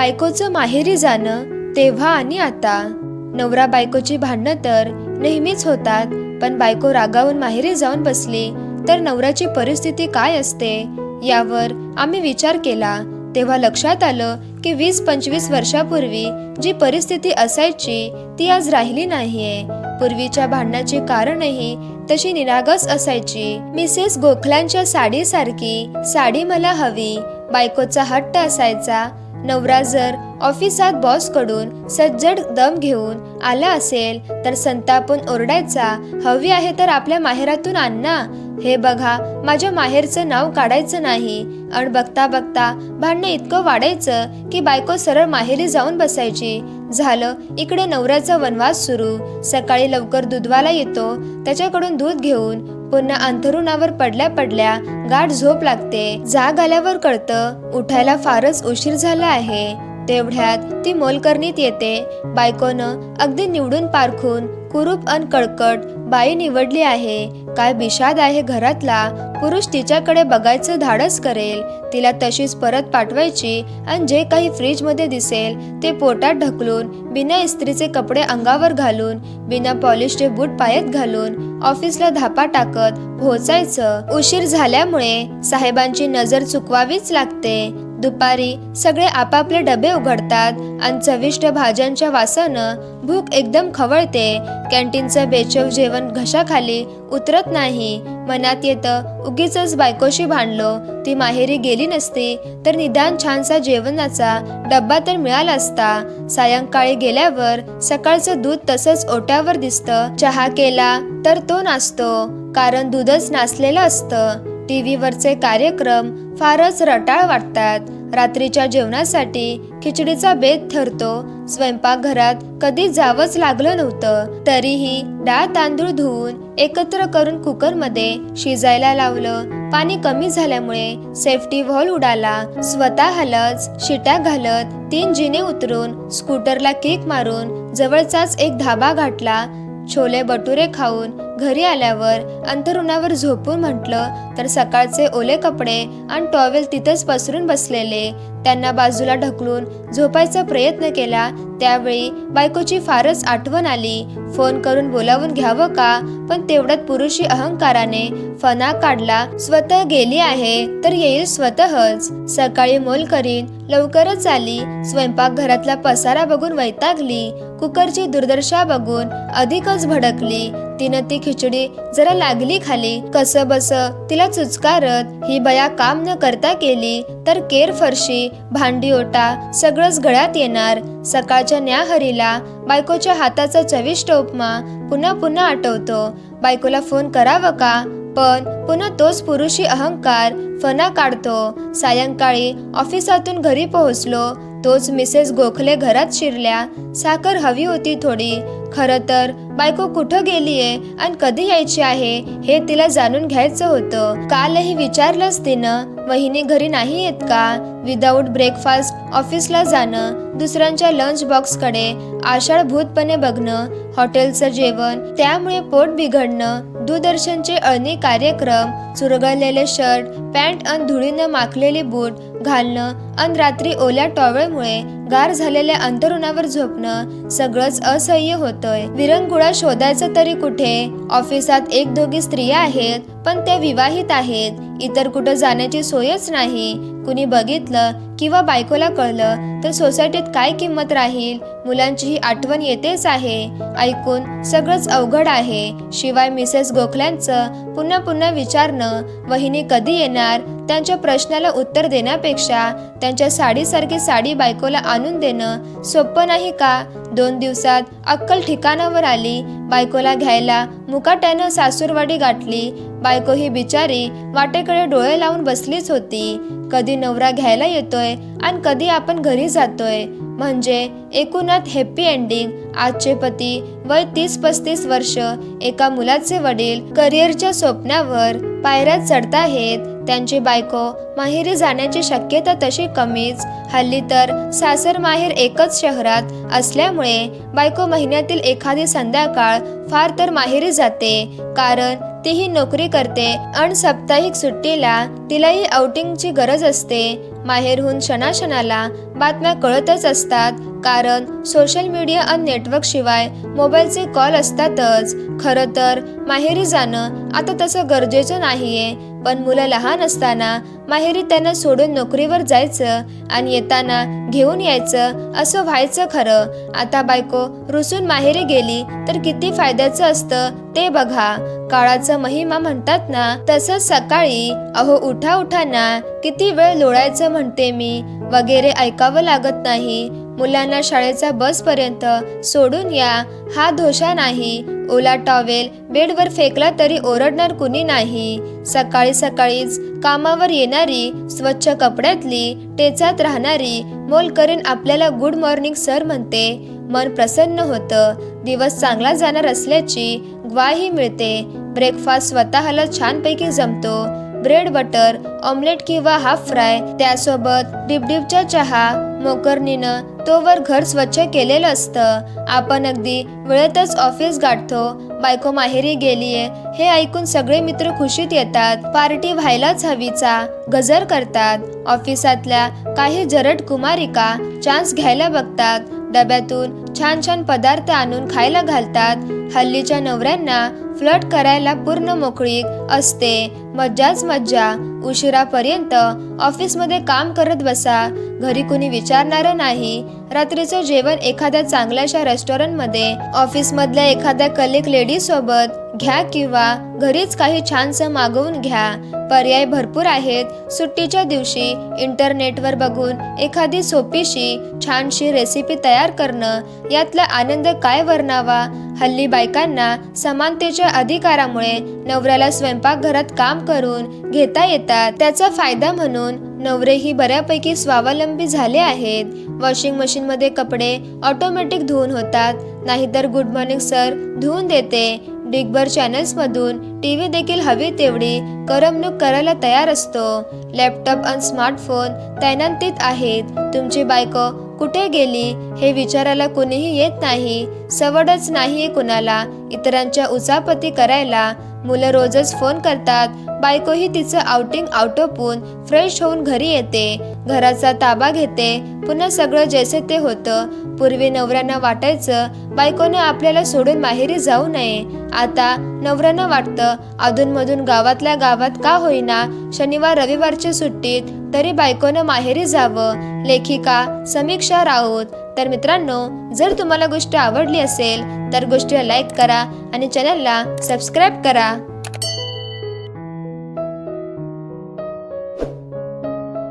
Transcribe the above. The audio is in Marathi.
बायकोचं माहेरी जाणं तेव्हा आणि आता. नवरा बायकोची भांडणं तर नेहमीच होतात पण बायको रागावून माहेरी जाऊन बसली तर नवऱ्याची परिस्थिती काय असते? यावर आम्ही विचार केला. तेव्हा लक्षात आलं की वीस पंचवीस वर्षापूर्वी जी परिस्थिती असायची ती आज राहिली नाहीये. पूर्वीच्या भांडणाची कारणही तशी निरागस असायची. मिसेस गोखलांच्या साडीसारखी साडी मला हवी. बायकोचा हट्ट असायचा. नवरा जर ऑफिसात बॉसकडून सज्जड दम घेऊन आला असेल तर संतापून ओरडायचा हवी आहे तर आपल्या माहेरातून आणणा हे बघा माझ्या माहेरचं नाव काढायचं नाही. आणि बघता बघता भांडणं इतकं वाढायचं की बायको सरळ माहेरी जाऊन बसायची. झालं इकडे नवऱ्याचा वनवास सुरू. सकाळी लवकर दुधवाला येतो त्याच्याकडून दूध घेऊन पुन्हा अंथरुणावर पडल्या पडल्या गाठ झोप लागते. जाग आल्यावर कळतं उठायला फारच उशीर झाला आहे. तेवढ्यात ती मोलकरणीत येते. बायकोनं अगदी निवडून पारखून कुरूप अन कळकट बाई निवडली आहे. काय बिषाद आहे घरातला? पुरुष तिच्याकडे बघायचं धाडस करेल. तिला तशीच परत पाठवायची आणि जे काही फ्रीजमध्ये दिसेल ते पोटात ढकलून बिना इस्त्रीचे कपडे अंगावर घालून बिना पॉलिशचे बूट पायात घालून ऑफिसला धापा टाकत पोहोचायचं. उशीर झाल्यामुळे साहेबांची नजर चुकवावीच लागते. दुपारी सगळे आपापले डबे उघडतात आणि चविष्ट भाज्यांच्या वासानं भूक एकदम खवळते. कॅन्टीनचं बेचव जेवण घशाखाली उतरत नाही. मनात येतं उगीच बायकोशी भांडलो. ती माहेरी गेली नसती तर निदान छानसा जेवणाचा डब्बा तर मिळाला असता. सायंकाळी गेल्यावर सकाळचं दूध तसंच ओट्यावर दिसतं. चहा केला तर तो नाचतो कारण दूधच नाचलेलं असतं. टी व्हीवरचे कार्यक्रम फारच रटाळ वाटतात. रात्रीच्या जेवणासाठी खिचडीचा बेत ठरतो स्वयंपाकघरात कधी जावंच लागलं नव्हतं. तरीही डाळ तांदूळ धुवून एकत्र करून कुकरमध्ये शिजायला लावलं. पाणी कमी झाल्यामुळे सेफ्टी व्हॉल उडाला. स्वतः हलत शिट्या घालत तीन जिने उतरून स्कूटरला किक मारून जवळचाच एक धाबा गाठला. छोले भटुरे खाऊन घरी आल्यावर अंथरुणावर झोपून म्हटलं तर सकाळचे ओले कपडे आणि टॉवेल तिथेच पसरून बसलेले. त्यांना बाजूला ढकलून झोपायचा प्रयत्न केला. त्यावेळी बायकोची फारच आठवण आली. फोन करून बोलावून घ्यावं का? पण तेवढ्यात पुरुषी अहंकाराने फना काढला. स्वतः गेली आहे तर येईल स्वतःच. सकाळी मोल करीन लवकरच आली. स्वयंपाकघरातला पसारा बघून वैतागली. कुकरची दुर्दशा बघून अधिकच भडकली. तिनं ती खिचडी जरा लागली खाली. कस बस तिला चुचकारत ही बया काम न करता केली तर केर फरशी. भांडी ओटा सगळंच गळ्यात येणार. सकाळच्या न्याहरीला बायकोच्या हाताचा चविष्ट उपमा पुन्हा पुन्हा आठवतो. बायकोला फोन करावं का? पण पुन्हा तोच पुरुषी अहंकार फना काढतो. सायंकाळी ऑफिसातून घरी पोहोचलो. तोच मिसेस गोखले घरात शिरल्या. साखर हवी होती थोडी. खरं तर बायको कुठं गेलीये आणि कधी यायची आहे हे तिला जाणून घ्यायचं होतं. कालही विचारलंच तिनं वहिनी घरी नाही येत का? विदाऊट ब्रेकफास्ट ऑफिसला जाणं दुसऱ्यांच्या लंच बॉक्सकडे आषाढभूतपणे बघणं हॉटेलचं जेवण त्यामुळे पोट बिघडणं दूरदर्शनचे अनेक कार्यक्रम चुरगळलेले शर्ट पॅन्ट आणि धुळीनं माखलेली बूट घालणं अन रात्री ओल्या टॉवेलमुळे गार झालेल्या अंतरुणावर झोपणं सगळंच असह्य होतंय. विरंगुळा शोधायचं तरी कुठे? ऑफिसात एक दोघी स्त्रिया आहेत पण त्या विवाहित आहेत. इतर कुठं जाण्याची सोयच नाही. कुणी बघितलं किंवा बायकोला कळलं तर सोसायटीत काय किंमत राहील? मुलांचीही आठवण येतेच आहे. ऐकून सगळंच अवघड आहे. शिवाय मिसेस गोखल्यांचं पुन्हा पुन्हा विचारणं वहिनी कधी येणार? त्यांच्या प्रश्नाला उत्तर देण्यापेक्षा त्यांच्या साडीसारखी साडी बायकोला आणून देणं सोपं नाही का? दोन दिवसात अक्कल ठिकाणावर आली. बायकोला घ्यायला मुकाट्यानं सासूरवाडी गाठली. बायको ही बिचारी वाटेकडे डोळे लावून बसलीच होती. कधी नवरा घ्यायला येतोय आणि कधी आपण घरी जातोय. म्हणजे एकूणात हॅप्पी एंडिंग आजचे पती वय तीस पस्तीस वर्ष. एका मुलाचे वडील करिअरच्या स्वप्नावर पायऱ्या चढत आहेत. त्यांची बायको माहेरी जाण्याची शक्यता तशी कमीच. हल्ली तर सासर माहेर एकच शहरात असल्यामुळे बायको महिन्यातील एखादी संध्याकाळ फार तर माहेरी जाते. कारण तीही नोकरी करते आणि साप्ताहिक सुट्टीला तिलाही आउटिंगची गरज असते. माहेरहून क्षणाक्षणाला बातम्या कळतच असतात कारण सोशल मीडिया आणि नेटवर्क शिवाय मोबाईलचे कॉल असतातच. खरं तर माहेरी जाणं आता तसं गरजेचं नाहीये पण मुलं लहान असताना माहेरी त्यांना सोडून नोकरीवर जायचं आणि येताना घेऊन यायचं असं व्हायचं खरं. आता बायको रुसून माहेरी गेली तर किती फायद्याचं असतं ते बघा. काळाचं महिमा म्हणतात ना तसंच सकाळी अहो उठा उठा ना किती वेळ लोळायचं म्हणते मी. वगैरे ऐकावं लागत नाही. मुलांना शाळेचा बसपर्यंत सोडून या. हा धोशा नाही. ओला टॉवेल बेडवर फेकला तरी ओरडणार कुणी नाही. सकाळी सकाळीच कामावर येणारी स्वच्छ कपड्यातली टेचात राहणारी मोलकरीन आपल्याला गुड मॉर्निंग सर म्हणते. मन प्रसन्न होतं. दिवस चांगला जाणार असल्याची ग्वाही मिळते. ब्रेकफास्ट स्वतःला छानपैकी जमतो. ब्रेड बटर ऑमलेट किंवा हाफ फ्राय त्यासोबत डिबडिबचा चहा मोकरणीनं तोवर घर स्वच्छ केलेलं असतं. आपण अगदी वेळेतच ऑफिस गाठतो. बायको माहेरी गेलीये हे ऐकून सगळे मित्र खुशीत येतात. पार्टी व्हायलाच हवीचा गजर करतात. ऑफिसातल्या काही जरट कुमारिका चान्स घ्यायला बघतात. डब्यातून छान छान पदार्थ आणून खायला घालतात. हल्लीच्या नवऱ्यांना फ्लट करायला पूर्ण मोकळीक असते. मज्जाच मज्जा. उशिरापर्यंत ऑफिसमध्ये काम करत बसा. घरी कुणी विचारणारं नाही. रात्रीचं जेवण एखाद्या चांगल्याशा रेस्टॉरंटमध्ये ऑफिसमधल्या एखाद्या कलिक लेडी सोबत घ्या किंवा घरीच काही छानसं मागवून घ्या. पर्याय भरपूर आहेत. सुट्टीच्या दिवशी इंटरनेटवर बघून एखादी सोपीशी छानशी रेसिपी तयार करणं यातला आनंद काय वर्णावा? हल्ली बायकांना समानतेच्या अधिकारामुळे नवऱ्याला स्वयंपाकघरात काम करून घेता येतं. येतात त्याचा फायदा म्हणून नवरेही बऱ्यापैकी स्वावलंबी झाले आहेत. वॉशिंग मशीनमध्ये कपडे ऑटोमॅटिक धुवून होतात. नाहीतर गुड मॉर्निंग सर धुवून देते. डिगभर चॅनल्समधून टी व्ही देखील हवी तेवढी करमणूक करायला तयार असतो. लॅपटॉप आणि स्मार्टफोन तैनातीत आहेत. तुमची बायको कुठे गेली हे विचारायला कुणीही येत नाही. सवडच नाहीये कुणाला. इतरांच्या उचापती करायला मुलं रोजच फोन करतात. बायकोही तिचं आउटिंग आउटोपून फ्रेश होऊन घरी येते. घराचा ताबा घेते. पुन्हा सगळं जैसे ते होतं. पूर्वी नवऱ्यांना वाटायचं बायकोनं आपल्याला सोडून माहेरी जाऊ नये. आता नवऱ्यांना वाटतं अधूनमधून गावातल्या गावात का होईना? शनिवार रविवारच्या सुट्टीत तरी बायकोनं माहेरी जावं. लेखिका समीक्षा राऊत. तर मित्रांनो जर तुम्हाला गोष्ट आवडली असेल तर गोष्टीला लाईक करा आणि चॅनलला सबस्क्राईब करा.